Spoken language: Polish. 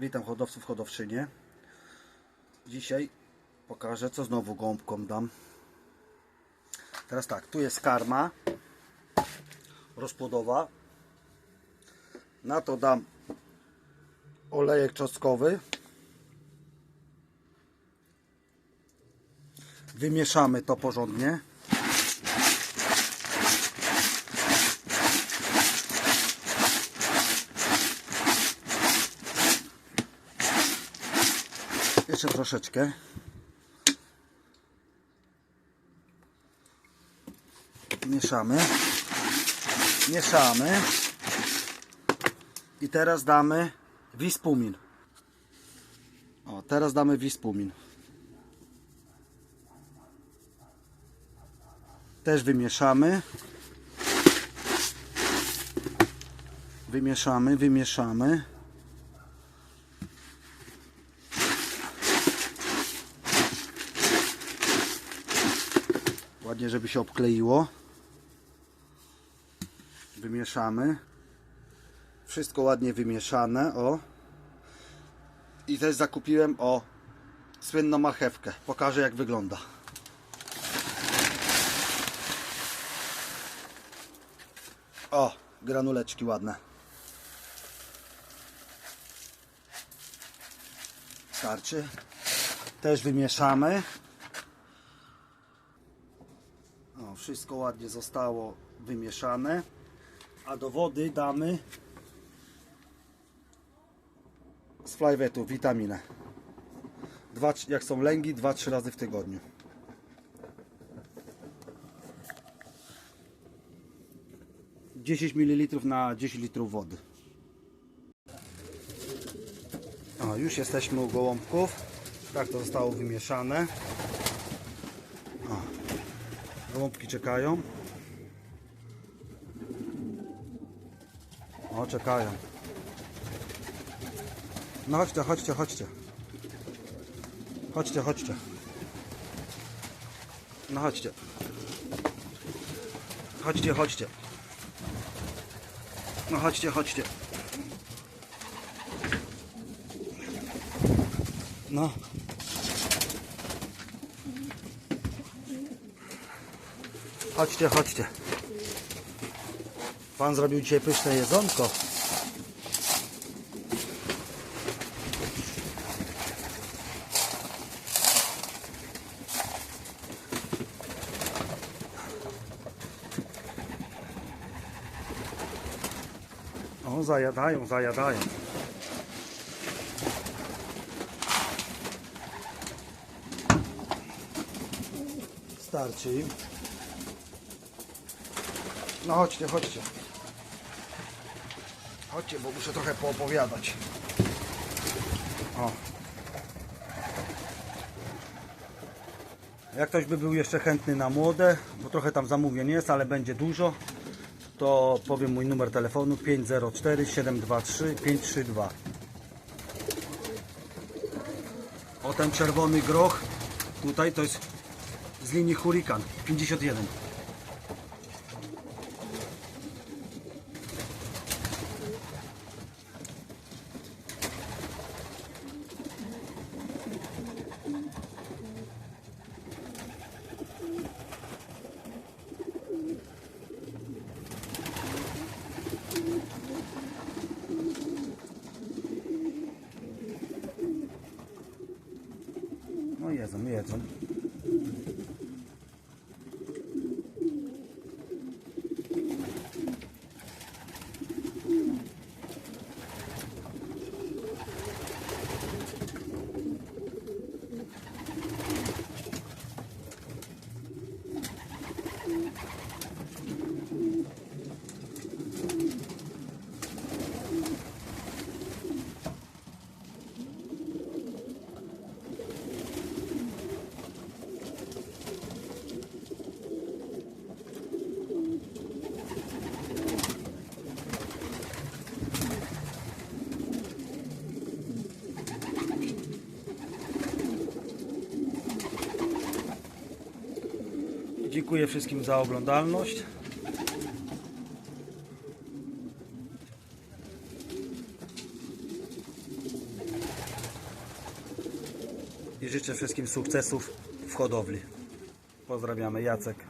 Witam hodowców, hodowczynie. Dzisiaj pokażę, co znowu gąbkom dam. Teraz tak, tu jest karma rozpłodowa. Na to dam olejek czosnkowy. Wymieszamy to porządnie. Jeszcze troszeczkę. Mieszamy. Mieszamy. I teraz damy wispumin. O, teraz damy wispumin. Też wymieszamy. Wymieszamy, wymieszamy. Ładnie, żeby się obkleiło. Wymieszamy. Wszystko ładnie wymieszane, o. I też zakupiłem, o, słynną marchewkę. Pokażę, jak wygląda. O, granuleczki ładne. Starczy. Też wymieszamy. O, wszystko ładnie zostało wymieszane. A do wody damy z flajwetu witaminę. Dwa, jak są lęgi, 2-3 razy w tygodniu. Dziesięć ml na 10 litrów wody. O, już jesteśmy u gołąbków. Tak to zostało wymieszane. Gołąbki czekają. O, czekają. No chodźcie, chodźcie, chodźcie. Chodźcie, chodźcie. No chodźcie. Chodźcie, chodźcie. No chodźcie, chodźcie. No. Chodźcie, chodźcie. Pan zrobił dzisiaj pyszne jedzonko. O, zajadają, zajadają. Starczy im. No chodźcie, chodźcie. Chodźcie, bo muszę trochę poopowiadać. O. Jak ktoś by był jeszcze chętny na młode, bo trochę tam zamówień jest, ale będzie dużo, to powiem mój numer telefonu 504 723 532. O ten czerwony groch tutaj to jest z linii Hurrikan 51. 么也怎么也怎。Dziękuję wszystkim za oglądalność. I życzę wszystkim sukcesów w hodowli. Pozdrawiamy Jacek.